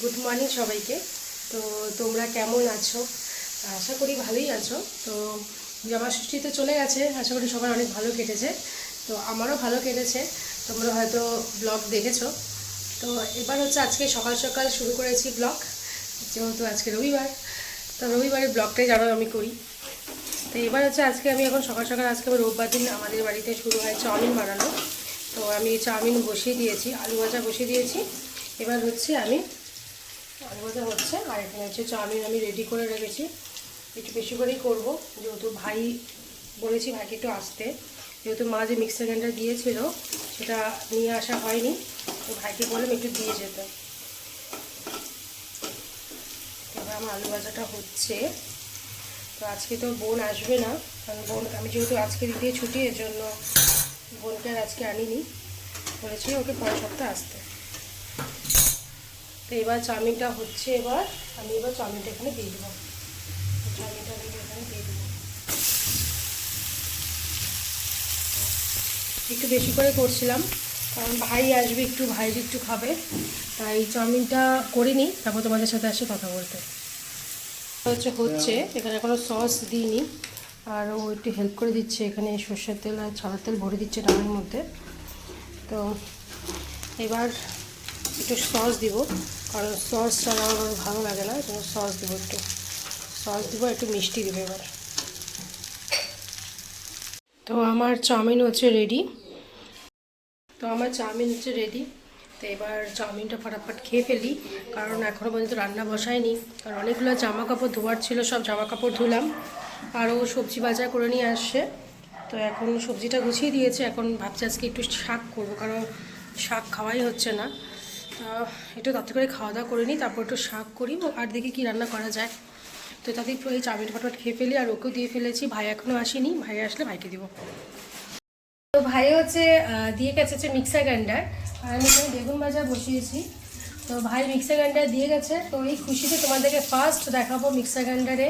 Good morning সবাইকে। তো তোমরা কেমন আছো? আশা করি ভালোই আছো। তো জামা তো চলে গেছে। আশা করি সবার অনেক ভালো কেটেছে। তো আমারও ভালো কেটেছে। তোমরা হয়তো ব্লগ দেখেছ। তো এবার হচ্ছে আজকে সকাল সকাল শুরু করেছি ব্লগ। যেহেতু আজকে রবিবার, তো রবিবারে ব্লগটাই জানো আমি করি। তো এবার হচ্ছে আজকে আমি এখন সকাল সকাল আজকে রোববার দিন আমাদের বাড়িতে শুরু হয় চাউমিন বানানো। তো আমি চাউমিন বসিয়ে দিয়েছি, আলু ভাজা বসিয়ে দিয়েছি। এবার হচ্ছে আমি আলু ভাজা হচ্ছে, আর এখানে হচ্ছে চাউমিন আমি রেডি করে রেখেছি। একটু বেশি করেই করব, যেহেতু ভাই বলেছি ভাইকে একটু আসতে। যেহেতু মা যে মিক্সার গ্রাইন্ডার দিয়েছিল, সেটা নিয়ে আসা হয়নি, তো ভাইকে বললাম একটু দিয়ে যেতে। এবার আমার আলু ভাজাটা হচ্ছে। তো আজকে তো বোন আসবে না, কারণ বোন, আমি যেহেতু আজকে দিতে ছুটি এর জন্য বোনকে আর আজকে আনিনি। বলেছি ওকে পরের সপ্তাহে আসতে। তো এবার চাউমিনটা হচ্ছে এবার, আমি এবার চাউমিনটা এখানে দিয়ে দেবো। চাউমিনটা আমি এখানে দিয়ে দেবো। একটু বেশি করে করছিলাম, কারণ ভাই আসবে, একটু ভাই একটু খাবে, তাই চাউমিনটা করে নিই তারপর তোমাদের সাথে আসে কথা বলতে। হচ্ছে হচ্ছে, এখানে কোনো সস দিইনি, আর ও একটু হেল্প করে দিচ্ছে এখানে সর্ষের তেল আর ছাড়ার তেল ভরে দিচ্ছে ডালের মধ্যে। তো এবার একটু সস দিব, কারণ সস ছাড়া আমার ভালো লাগে না জন্য সস দিব একটু। সস দিব, একটু মিষ্টি দেবে এবার। তো আমার চাউমিন হচ্ছে রেডি তো আমার চাউমিন হচ্ছে রেডি তো এবার চাউমিনটা ফটাফট খেয়ে ফেলি, কারণ এখনও পর্যন্ত রান্না বসায়নি। কারণ অনেকগুলো জামা কাপড় ধোয়ার ছিল, সব জামা কাপড় ধুলাম আরও সবজি বাজার করে নিয়ে আসছে। তো এখন সবজিটা গুছিয়ে দিয়েছে, এখন ভাবছি আজকে একটু শাক করব, কারণ শাক খাওয়াই হচ্ছে না। একটু তাড়াতাড়ি করে খাওয়া দাওয়া করে নিই, তারপর একটু শাক করি আর দেখি কী রান্না করা যায়। তো তাতে একটু এই চাউমিন ফটাফট খেয়ে ফেলি, আর ওকেও দিয়ে ফেলেছি, ভাই এখনও আসেনি, ভাই আসলে ভাইকে দিব। তো ভাই হচ্ছে দিয়ে গেছে হচ্ছে মিক্সার গ্রাইন্ডার, আর আমি বেগুন ভাজা বসিয়েছি। তো ভাই মিক্সার গ্রাইন্ডার দিয়ে গেছে, তো এই খুশিতে তোমাদেরকে ফার্স্ট দেখাবো মিক্সার গ্রাইন্ডারে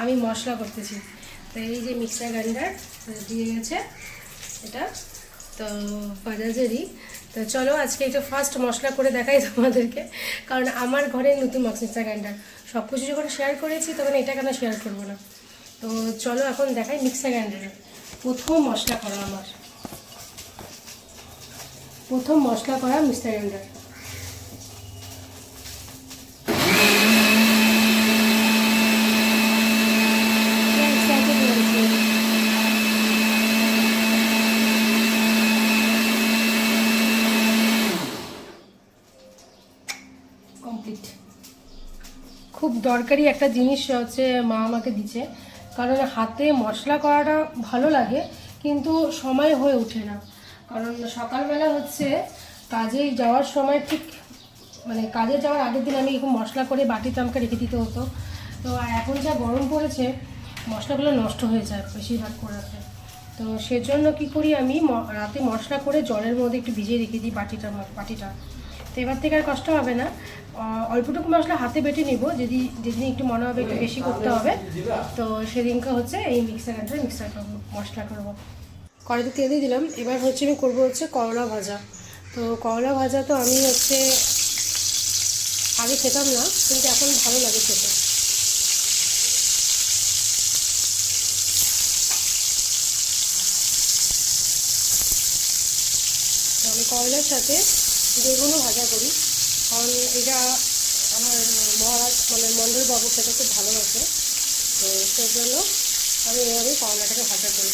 আমি মশলা করতেছি। তো এই যে মিক্সার গ্রাইন্ডার দিয়ে গেছে, এটা তো বাজাজেরই তো চলো আজকে একটু ফার্স্ট মশলা করে দেখাই তোমাদেরকে। কারণ আমার ঘরে নতুন মিক্সার গ্রাইন্ডার সব কিছু যখন শেয়ার করেছি, তখন এটা কেন শেয়ার করব না? তো চলো এখন দেখাই মিক্সার গ্রাইন্ডারে প্রথম মশলা করা আমার। প্রথম মশলা করা মিক্সার গ্রাইন্ডার কমপ্লিট খুব দরকারি একটা জিনিস হচ্ছে মা আমাকে দিচ্ছে। কারণ হাতে মশলা করাটা ভালো লাগে, কিন্তু সময় হয়ে ওঠে না। কারণ সকালবেলা হচ্ছে কাজে যাওয়ার সময় ঠিক মানে কাজে যাওয়ার আগের দিন আমি এরকম মশলা করে বাটিতে আমাকে রেখে দিতে হতো। তো আর এখন যা গরম পড়েছে, মশলাগুলো নষ্ট হয়ে যায় বেশিরভাগ করাতে। তো সেজন্য কি করি আমি রাতে মশলা করে জলের মধ্যে একটু ভিজিয়ে রেখে দিই বাটিটা বাটিটা। তো এবার থেকে আর কষ্ট হবে না। অল্পটুকু মশলা হাতে বেটে নিব। যদি যেদিন একটু মনে হবে একটু বেশি করতে হবে। তো সেদিনকে হচ্ছে এই মিক্সার গ্রাইন্ডারে মিক্সার করব মশলা করব। কড়াইতে তেল দিয়ে দিলাম। এবার হচ্ছে আমি করব হচ্ছে করলা ভাজা। তো করলা ভাজা তো আমি হচ্ছে আগে খেতাম না, কিন্তু এখন ভালো লাগে খেতে। আমি করলার সাথে বেগুনও ভাজা করি। কারণ এটা আমার মহারাজ মানে মন্ডল বাবু খেতে খুব ভালোবাসে। তো সেই জন্য আমি এভাবেই করলাটাকে ভাজা করি।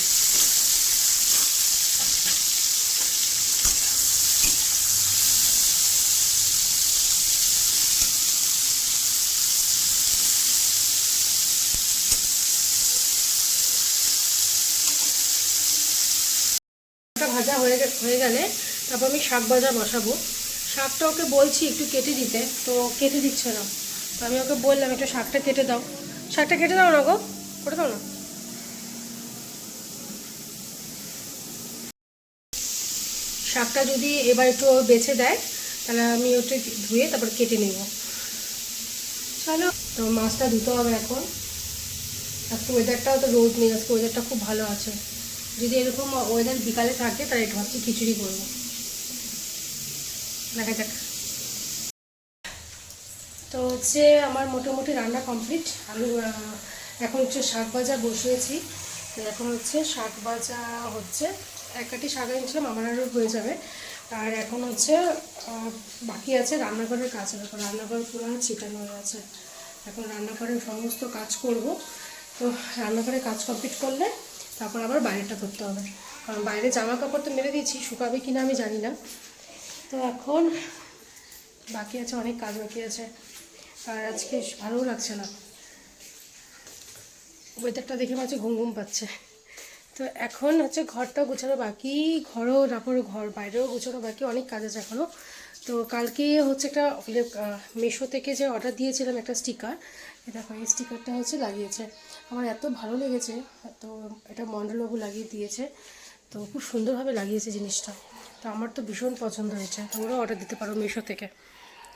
ভাজা হয়ে হয়ে গেলে তারপর আমি শাক ভাজা বসাবো। শাকটা ওকে বলছি একটু কেটে দিতে, তো কেটে দিচ্ছে না। তো আমি ওকে বললাম, একটু শাকটা কেটে দাও। শাকটা কেটে দাও না গো, করে দাও না। শাকটা যদি এবার একটু বেছে দেয়, তাহলে আমি ওটা ধুয়ে তারপর কেটে নেব। চলো, তো মাছটা ধুতে হবে এখন। আজকে ওয়েদারটাও তো রোদ নেই, আজকে ওয়েদারটা খুব ভালো আছে। যদি এরকম ওয়েদার বিকালে থাকে, তাহলে একটু ভাবছি খিচুড়ি করব। দেখা যাক। তো হচ্ছে আমার মোটামুটি রান্না কমপ্লিট আলু এখন হচ্ছে শাক ভাজা বসিয়েছি। এখন হচ্ছে শাক ভাজা হচ্ছে, এক কাটি শাক এনেছিলাম, আমার আরও হয়ে যাবে। আর এখন হচ্ছে বাকি আছে রান্নাঘরের কাজ, এখন রান্নাঘর পুরো ছিটানো হয়ে আছে। এখন রান্নাঘরের সমস্ত কাজ করব। তো রান্নাঘরে কাজ কমপ্লিট করলে তারপর আবার বাইরেটা করতে হবে। কারণ বাইরে জামা কাপড় তো মেরে দিয়েছি, শুকাবে কিনা আমি জানি না। তো এখন বাকি আছে, অনেক কাজ বাকি আছে। আর আজকে ভালোও লাগছে না। ওয়েদারটা দেখে মাঝে ঘুম ঘুম পাচ্ছে। তো এখন হচ্ছে ঘরটা গোছানো বাকি, ঘরও, তারপর ঘর বাইরেও গোছানো বাকি, অনেক কাজ আছে এখনও তো কালকে হচ্ছে একটা মেশো থেকে যে অর্ডার দিয়েছিলাম একটা স্টিকার দেখো এই স্টিকারটা হচ্ছে লাগিয়েছে। আমার এত ভালো লেগেছে, তো এটা মন্ডলবাবু লাগিয়ে দিয়েছে। তো খুব সুন্দরভাবে লাগিয়েছে জিনিসটা। তো আমার তো ভীষণ পছন্দ হয়েছে। তোমরাও অর্ডার দিতে পারো মিশো থেকে।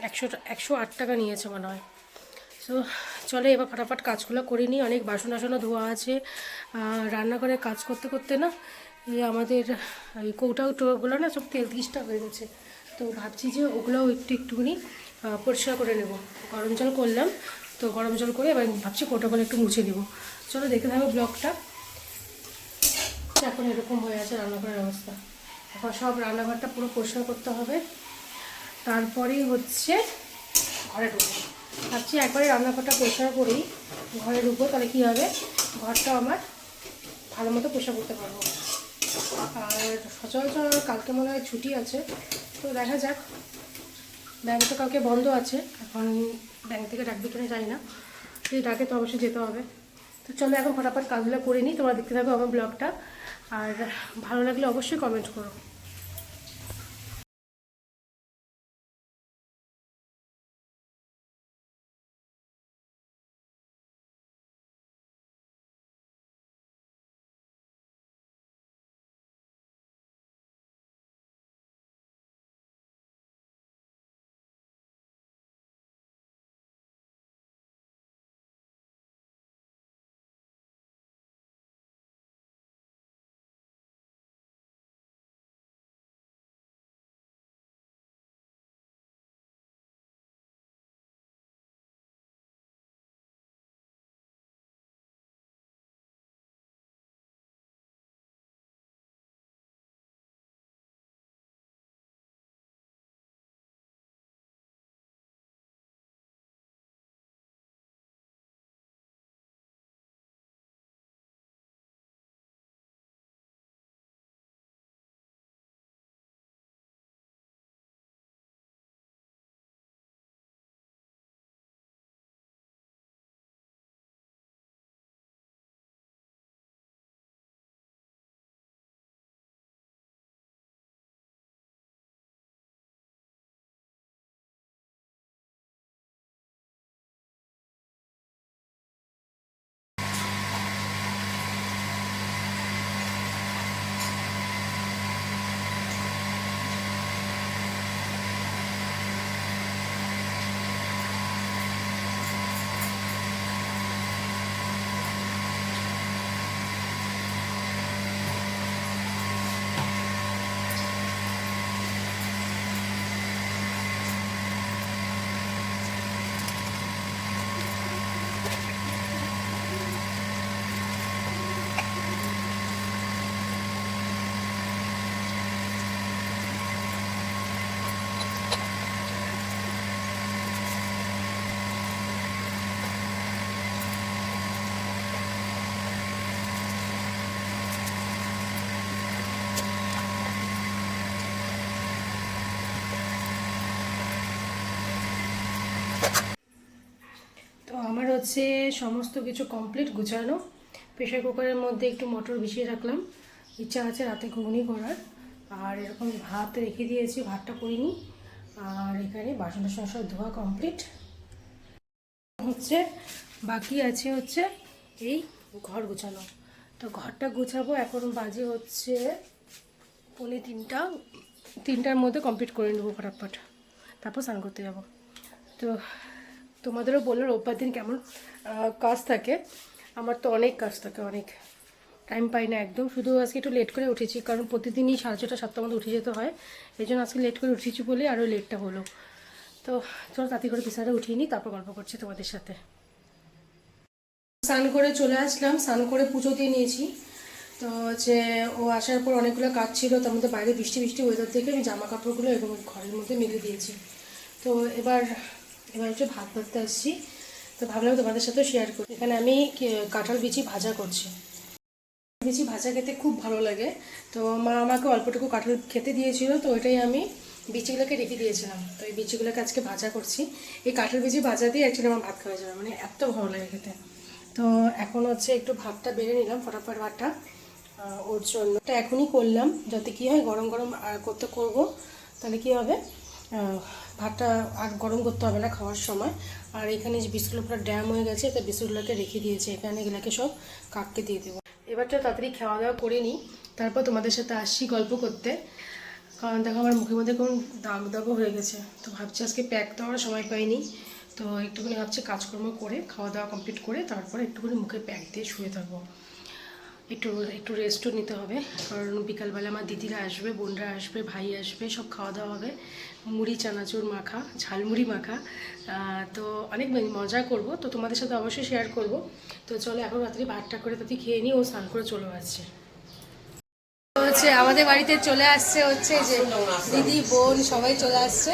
একশো একশো আট টাকা নিয়েছে মনে হয়। তো চলে এবার ফটাফট কাজগুলো করে নিই। অনেক বাসন টাসনও ধোয়া আছে। রান্নাঘরে কাজ করতে করতে না আমাদের এই কৌটা টোগুলো না সব তেল তিরিশটা হয়ে গেছে। তো ভাবছি যে ওগুলোও একটু একটুখানি পরিষ্কার করে নেব। গরম জল করলাম, তো গরম জল করে এবার ভাবছি কৌটাগুলো একটু মুছে দিব চলো দেখে থাকো ব্লগটা। এখন এরকম হয়ে আছে রান্নাঘরের অবস্থা। এখন সব রান্নাঘরটা পুরো পরিষ্কার করতে হবে। তারপরেই হচ্ছে ঘরে ঢুকবো। ভাবছি একবারে রান্নাঘরটা পরিষ্কার করি, ঘরে ঢুকবো তাহলে কী হবে? ঘরটা আমার ভালো মতো পরিষ্কার করতে পারব। আর সচরাচর কালকে মনে হয় ছুটি আছে, তো দেখা যাক। ব্যাংক তো কালকে বন্ধ আছে, এখন ব্যাংক থেকে ডাকবে কিনা জানি না। যদি ডাকে তো অবশ্যই যেতে হবে। তো চলো এখন ফটাফট কাজগুলো করে নিই, তোমরা দেখতে থাকো আমার ব্লগটা। আর ভালো লাগলে অবশ্যই কমেন্ট করো। হচ্ছে সমস্ত কিছু কমপ্লিট গুছানো। প্রেশার কুকারের মধ্যে একটু মটর ভিজিয়ে রাখলাম। ইচ্ছা আছে রাতে ঘুগনি করার। আর এরকম ভাত রেখে দিয়েছি, ভাতটা করিনি। আর এখানে বাসন টাসন সব ধোয়া কমপ্লিট হচ্ছে বাকি আছে হচ্ছে এই ঘর গোছানো। তো ঘরটা গোছাবো, এখন বাজে হচ্ছে পৌনে তিনটা। তিনটার মধ্যে কমপ্লিট করে নেব ফটাফট। তারপর স্নান করতে যাব। তো তোমাদেরও বলল রোববার দিন কেমন কাজ থাকে। আমার তো অনেক কাজ থাকে, অনেক টাইম পাই না একদম। শুধু আজকে একটু লেট করে উঠেছি, কারণ প্রতিদিনই সাড়ে ছটা সাতটার মধ্যে উঠে যেতে হয়। এই জন্য আজকে লেট করে উঠেছি বলে আরও লেটটা হলো। তো চলো তাড়াতাড়ি করে বিছানাটা উঠিয়ে নিই, তারপর গল্প করছি তোমাদের সাথে। স্নান করে চলে আসলাম, স্নান করে পুজো দিয়ে নিয়েছি। তো হচ্ছে ও আসার পর অনেকগুলো কাজ ছিল, তার মধ্যে বাইরে বৃষ্টি বৃষ্টি ওয়েদার থেকে আমি জামা কাপড়গুলো এরকম ঘরের মধ্যে মেলে দিয়েছি। তো এবার এবার একটু ভাত ভাততে আসছি। তো ভাবলাম তোমাদের সাথেও শেয়ার করি। এখানে আমি কাঁঠাল বিচি ভাজা করছি। বিচি ভাজা খেতে খুব ভালো লাগে। তো মা আমাকে অল্পটুকু কাঁঠাল খেতে দিয়েছিল, তো ওইটাই আমি বিচিগুলোকে রেখে দিয়েছিলাম। তো এই বিচিগুলোকে আজকে ভাজা করছি। এই কাঁঠাল বিচি ভাজা দিয়ে অ্যাকচুয়ালি আমার ভাত খাওয়া যাবে। মানে এত ভালো লাগে খেতে। তো এখন হচ্ছে একটু ভাতটা বেড়ে নিলাম, ফটাফট ভাতটা ওর জন্য। এটা এখনই করলাম। যাতে কি হয়, গরম গরম করতে করব, তাহলে কি হবে? ভাতটা আর গরম করতে হবে না খাওয়ার সময়। আর এখানে যে বিস্কুটগুলো পুরো ড্যাম হয়ে গেছে, তো বিস্কুটগুলোকে রেখে দিয়েছে। এখানে এগুলোকে সব কাককে দিয়ে দেবো। এবারটা তাড়াতাড়ি খাওয়া দাওয়া করে নিই। তারপর তোমাদের সাথে আসছি গল্প করতে। কারণ দেখো আমার মুখের মধ্যে কোন দাগ দাগও হয়ে গেছে। তো ভাবছি আজকে প্যাক দেওয়ার সময় পাইনি। তো একটুখানি ভাবছি কাজকর্ম করে, খাওয়া দাওয়া কমপ্লিট করে, তারপরে একটুখানি মুখে প্যাক দিয়ে শুয়ে থাকব। একটু একটু রেস্টও নিতে হবে। কারণ বিকালবেলা আমার দিদিরা আসবে, বোনরা আসবে, ভাই আসবে, সব খাওয়া দাওয়া হবে। মুড়ি, চানাচুর মাখা, ঝালমুড়ি মাখা। তো অনেক মজা করব। তো তোমাদের সাথে অবশ্যই শেয়ার করব। তো চলো এখন রাত্রি ভাতটা করে তাতে খেয়ে নিই ও স্নান করে চলে আসছে। হচ্ছে আমাদের বাড়িতে চলে আসছে হচ্ছে যে দিদি, বোন সবাই চলে আসছে।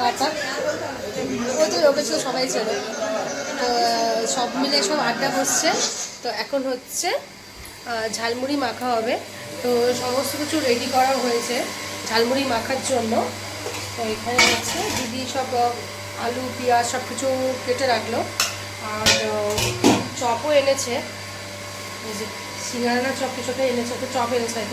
কাকা ও তো ওকে ছিল সবাই ছিল তো, সব মিলে সব আড্ডা বসছে। তো এখন হচ্ছে ঝালমুড়ি মাখা হবে। তো সমস্ত কিছু রেডি করা হয়েছে ঝালমুড়ি মাখার জন্য। তো এখানে হচ্ছে দিদি সব আলু, পেঁয়াজ সব কিছু কেটে রাখল। আর চপও এনেছে। এই যে সিঙ্গারা চপ কিছুটা এনেছে, তো চপ এনেছে আর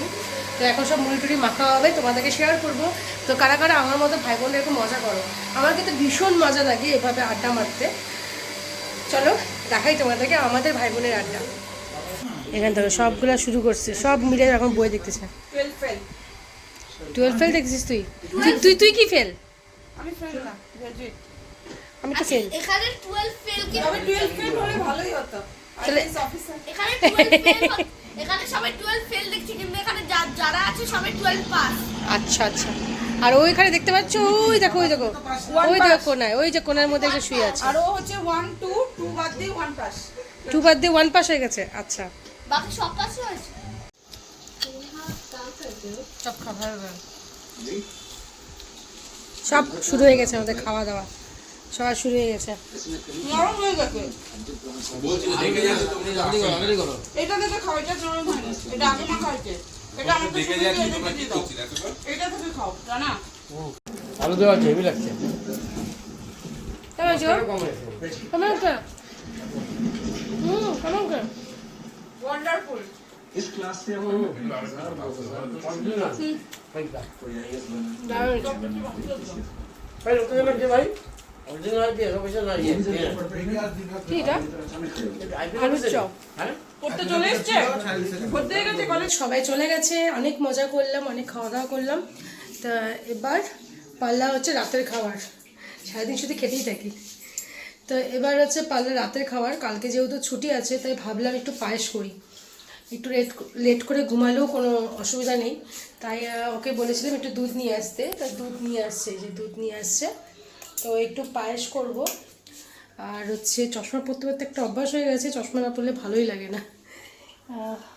তো এখন সব মুড়ি টুড়ি মাখা হবে, তোমাদেরকে শেয়ার করব। তো কারা কারা আমার মতো ভাই বোনের এরকম মজা করো। আমার কিন্তু ভীষণ মজা লাগে এভাবে আড্ডা মারতে। চলো, দেখাই তোমাদেরকে আমাদের ভাই বোনের আড্ডা। এখান থেকে সবগুলো শুরু করছে, সব মিলে এখন বই দেখতেছে। টুয়েলভ টুয়েলভ ফেল দেখছিস তুই? তুই- তুই তুই কি ফেল আমি ফেল না আমি তো ফেল এখানে 12 ফেল কি তবে ফেল হলে ভালোই হতো। তাহলে- এখানে 12 ফেল এখানে সবাই 12 ফেল দেখছি কিন্তু এখানে যারা আছে সবাই 12 পাস আচ্ছা আচ্ছা। আর ওইখানে দেখতে পাচ্ছ ওই দেখো ওই দেখো। ওই দেখো কোনায় ওই যে কোনার মধ্যে একটা শুয়ে আছে। আর ও হচ্ছে ওয়ান টু টু বাদ দিয়ে ওয়ান পাস টু বাদ দিয়ে ওয়ান পাস হয়ে গেছে আচ্ছা। বাকি সব হয়েছে? সব শুরু হয়ে গেছে আমাদের খাওয়া দাওয়া। সবার শুরু হয়ে গেছে। নরম হয়ে গেছে। দেখে এটা থেকে খাও এটা নরম হয়নি এটা আগে মাখা হয়েছে এটা দেখে না তো এটা থেকে খাও জানা? আলু দেওয়া আছে হেভি লাগছে। কেমন আছো? কেমন কেমন আছো? ওয়ান্ডারফুল হয়েছে। ভাই লোকে লাগছে ভাই অরিজিনাল কি হ্যাঁ চলে এসছে? গেছে কলেজ সবাই চলে গেছে অনেক মজা করলাম অনেক খাওয়া দাওয়া করলাম। তা এবার পাল্লা হচ্ছে রাতের খাবার। সারাদিন শুধু খেতেই থাকি। তো এবার হচ্ছে পাল্লা রাতের খাবার কালকে যেহেতু ছুটি আছে তাই ভাবলাম একটু পায়েস করি। একটু লেট লেট করে ঘুমালেও কোনো অসুবিধা নেই। তাই ওকে বলেছিলাম একটু দুধ নিয়ে আসতে। তা দুধ নিয়ে আসছে যে দুধ নিয়ে আসছে। তো একটু পায়েস করব। আর হচ্ছে চশমা পরতে পরতে একটা অভ্যাস হয়ে গেছে, চশমা না পরলে ভালোই লাগে না।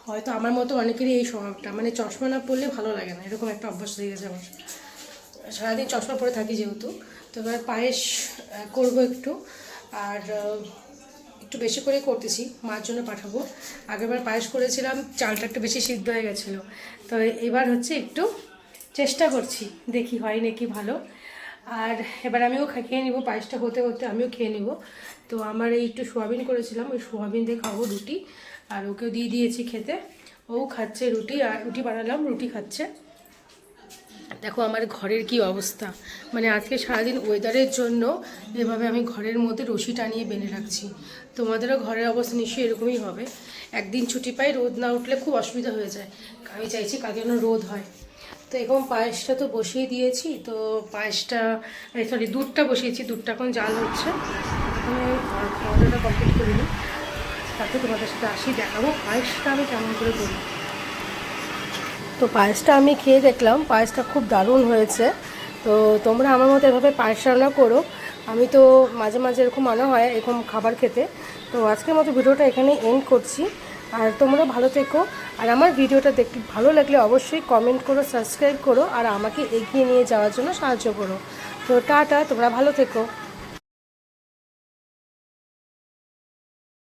হয়তো আমার মতো অনেকেরই এই স্বভাবটা। মানে চশমা না পরলে ভালো লাগে না। এরকম একটা অভ্যাস হয়ে গেছে আমার। সারাদিন চশমা পরে থাকি যেহেতু। তো এবার পায়েস করব একটু। আর একটু বেশি করে করতেছি, মার জন্য পাঠাবো। আগেরবার পায়েস করেছিলাম, চালটা একটু বেশি সিদ্ধ হয়ে গেছিল। তো এবার হচ্ছে একটু চেষ্টা করছি, দেখি হয় নাকি ভালো। আর এবার আমিও খেয়ে নিব, পায়েসটা হতে হতে আমিও খেয়ে নিব। তো আমার এই একটু সোয়াবিন করেছিলাম, ওই সোয়াবিন দিয়ে খাব রুটি। আর ওকেও দিয়ে দিয়েছি খেতে। ও খাচ্ছে রুটি, আর রুটি বানালাম, রুটি খাচ্ছে। দেখো আমার ঘরের কি অবস্থা। মানে আজকে সারাদিন ওয়েদারের জন্য এভাবে আমি ঘরের মধ্যে রশি টানিয়ে বেঁধে রাখছি। তোমাদেরও ঘরের অবস্থা নিশ্চয়ই এরকমই হবে। একদিন ছুটি পাই, রোদ না উঠলে খুব অসুবিধা হয়ে যায়। আমি চাইছি কালকে যেন রোদ হয়। তো এরকম পায়েসটা তো বসিয়ে দিয়েছি, তো পায়েসটা সরি দুধটা বসিয়েছি, দুধটা এখন জাল হচ্ছে। খাওয়া দাওয়াটা কমপ্লিট করে নিই। তারপর তোমাদের সাথে আসি, দেখাবো পায়েসটা আমি কেমন করে করি তো পায়েসটা আমি খেয়ে দেখলাম, পায়েসটা খুব দারুণ হয়েছে। তো তোমরা আমার মতো এভাবে পায়েস রান্না করো। আমি তো মাঝে মাঝে এরকম আনা হয়, এরকম খাবার খেতে। তো আজকের মতো ভিডিওটা এখানে এন্ড করছি। আর তোমরা ভালো থেকো। আর আমার ভিডিওটা দেখতে ভালো লাগলে অবশ্যই কমেন্ট করো সাবস্ক্রাইব করো, আর আমাকে এগিয়ে নিয়ে যাওয়ার জন্য সাহায্য করো। তো টাটা, তোমরা ভালো থেকো।